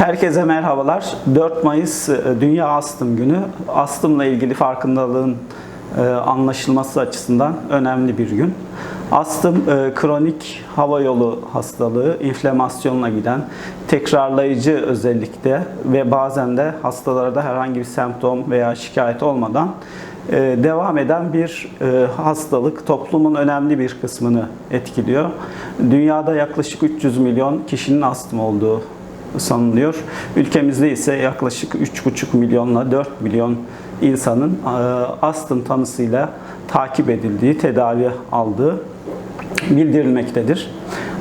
Herkese merhabalar. 4 Mayıs e, Dünya Astım Günü. Astımla ilgili farkındalığın e, anlaşılması açısından önemli bir gün. Astım e, kronik hava yolu hastalığı, inflamasyonla giden, tekrarlayıcı özellikle ve bazen de hastalarda herhangi bir semptom veya şikayet olmadan devam eden bir hastalık toplumun önemli bir kısmını etkiliyor. Dünyada yaklaşık 300 milyon kişinin astım olduğu sanılıyor. Ülkemizde ise yaklaşık 3,5 milyonla 4 milyon insanın e, astım tanısıyla takip edildiği, tedavi aldığı bildirilmektedir.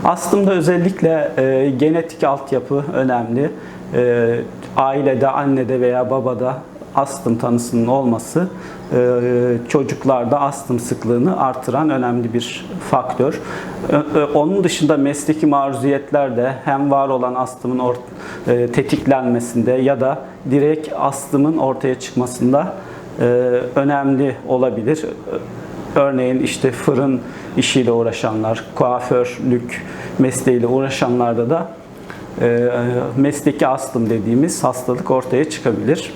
Astımda özellikle e, genetik altyapı önemli. E, ailede, annede veya babada astım tanısının olması e, çocuklarda astım sıklığını artıran önemli bir faktör. Ö- ö- Onun dışında mesleki maruziyetler de hem var olan astımın e, tetiklenmesinde ya da direkt astımın ortaya çıkmasında e, önemli olabilir. Örneğin işte fırın işiyle uğraşanlar, kuaförlük mesleğiyle uğraşanlarda da e, mesleki astım dediğimiz hastalık ortaya çıkabilir.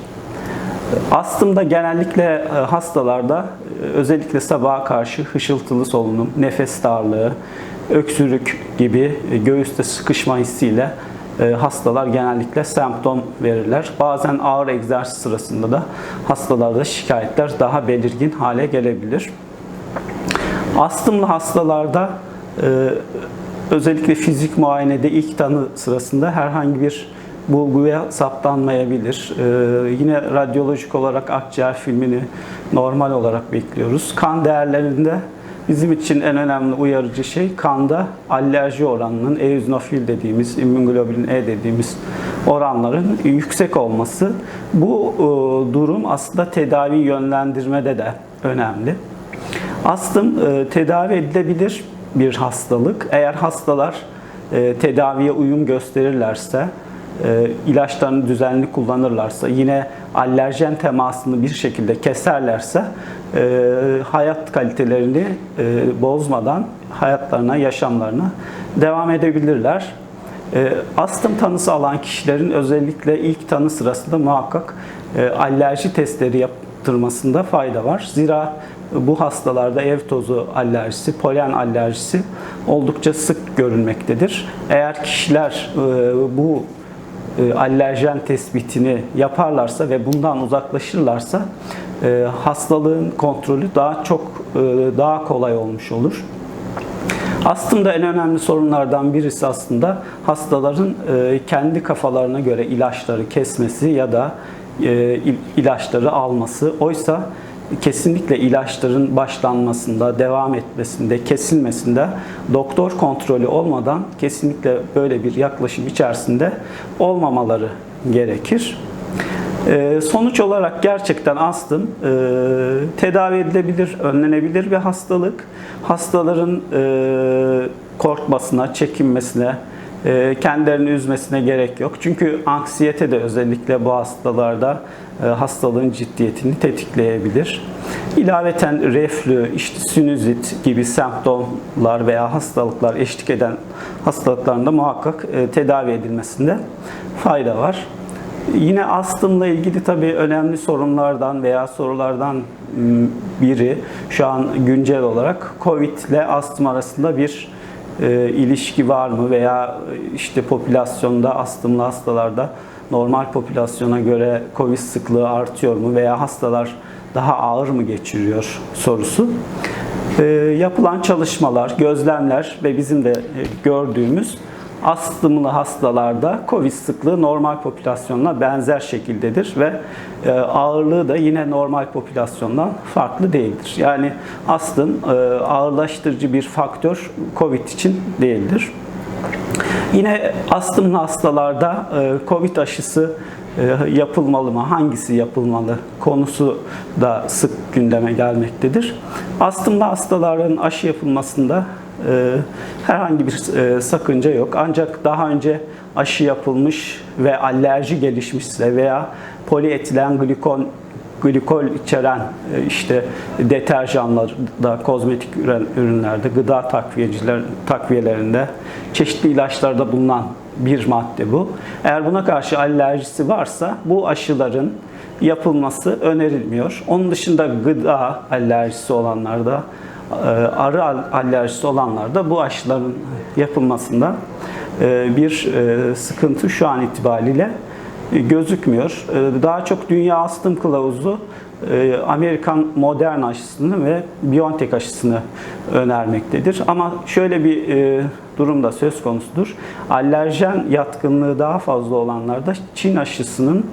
Astımda genellikle e, hastalarda e, özellikle sabaha karşı hışıltılı solunum, nefes darlığı, öksürük gibi e, göğüste sıkışma hissiyle hastalar genellikle semptom verirler. Bazen ağır egzersiz sırasında da hastalarda şikayetler daha belirgin hale gelebilir. Astımlı hastalarda özellikle fizik muayenede ilk tanı sırasında herhangi bir bulguya saptanmayabilir. E, yine radyolojik olarak akciğer filmini normal olarak bekliyoruz. Kan değerlerinde bizim için en önemli uyarıcı şey kanda alerji oranının eozinofil dediğimiz, immünoglobulin E dediğimiz oranların yüksek olması. Bu e, durum aslında tedavi yönlendirmede de önemli. Astım e, tedavi edilebilir bir hastalık. Eğer hastalar e, tedaviye uyum gösterirlerse, e, ilaçlarını düzenli kullanırlarsa, yine alerjen temasını bir şekilde keserlerse e, hayat kalitelerini e, bozmadan hayatlarına, yaşamlarına devam edebilirler. E, Astım tanısı alan kişilerin özellikle ilk tanı sırasında muhakkak e, alerji testleri yaptırmasında fayda var. Zira bu hastalarda ev tozu alerjisi, polen alerjisi oldukça sık görülmektedir. Eğer kişiler bu e, alerjen tespitini yaparlarsa ve bundan uzaklaşırlarsa e, hastalığın kontrolü daha çok e, daha kolay olmuş olur. Astımda en önemli sorunlardan birisi aslında hastaların e, kendi kafalarına göre ilaçları kesmesi ya da e, il- ilaçları alması. Oysa kesinlikle ilaçların başlanmasında, devam etmesinde, kesilmesinde doktor kontrolü olmadan kesinlikle böyle bir yaklaşım içerisinde olmamaları gerekir. Ee, Sonuç olarak gerçekten astım e, tedavi edilebilir, önlenebilir bir hastalık. Hastaların e, korkmasına, çekinmesine, kendilerini üzmesine gerek yok. Çünkü anksiyete de özellikle bu hastalarda e, hastalığın ciddiyetini tetikleyebilir. İlaveten reflü, işte sinüzit gibi semptomlar veya hastalıklar eşlik eden hastalıklarında muhakkak e, tedavi edilmesinde fayda var. Yine astımla ilgili tabii önemli sorunlardan veya sorulardan biri şu an güncel olarak COVID ile astım arasında bir e, ilişki var mı veya işte popülasyonda astımlı hastalarda normal popülasyona göre COVID sıklığı artıyor mu veya hastalar daha ağır mı geçiriyor sorusu. E, yapılan çalışmalar, gözlemler ve bizim de e, gördüğümüz astımlı hastalarda COVID sıklığı normal popülasyonla benzer şekildedir ve e, ağırlığı da yine normal popülasyondan farklı değildir. Yani astım e, ağırlaştırıcı bir faktör COVID için değildir. Yine astımlı hastalarda e, COVID aşısı yapılmalı mı, hangisi yapılmalı konusu da sık gündeme gelmektedir. Astımlı hastaların aşı yapılmasında herhangi bir e, sakınca yok. Ancak daha önce aşı yapılmış ve alerji gelişmişse veya polietilen glikol glikol içeren e, işte deterjanlarda, kozmetik ürün- ürünlerde, gıda takviyeciler takviyelerinde, çeşitli ilaçlarda bulunan bir madde bu. Eğer buna karşı alerjisi varsa bu aşıların yapılması önerilmiyor. Onun dışında gıda alerjisi olanlarda, arı al- alerjisi olanlarda bu aşıların yapılmasında e, bir e, sıkıntı şu an itibariyle e, gözükmüyor. Daha çok Dünya Astım Kılavuzu Amerikan modern aşısını ve BioNTech aşısını önermektedir. Ama şöyle bir durum da söz konusudur. Alerjen yatkınlığı daha fazla olanlarda Çin aşısının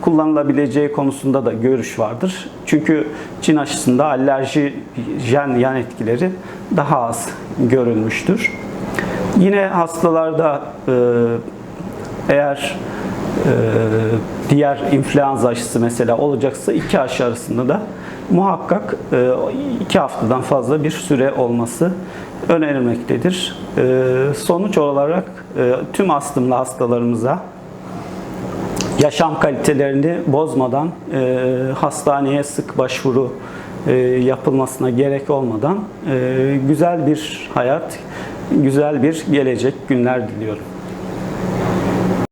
kullanılabileceği konusunda da görüş vardır. Çünkü Çin aşısında alerjijen yan etkileri daha az görülmüştür. Yine hastalarda e, eğer e, diğer influenza aşısı mesela olacaksa iki aşı arasında da muhakkak e, iki haftadan fazla bir süre olması önerilmektedir. Sonuç olarak tüm astımlı hastalarımıza yaşam kalitelerini bozmadan, e, hastaneye sık başvuru e, yapılmasına gerek olmadan e, güzel bir hayat, güzel bir gelecek günler diliyorum.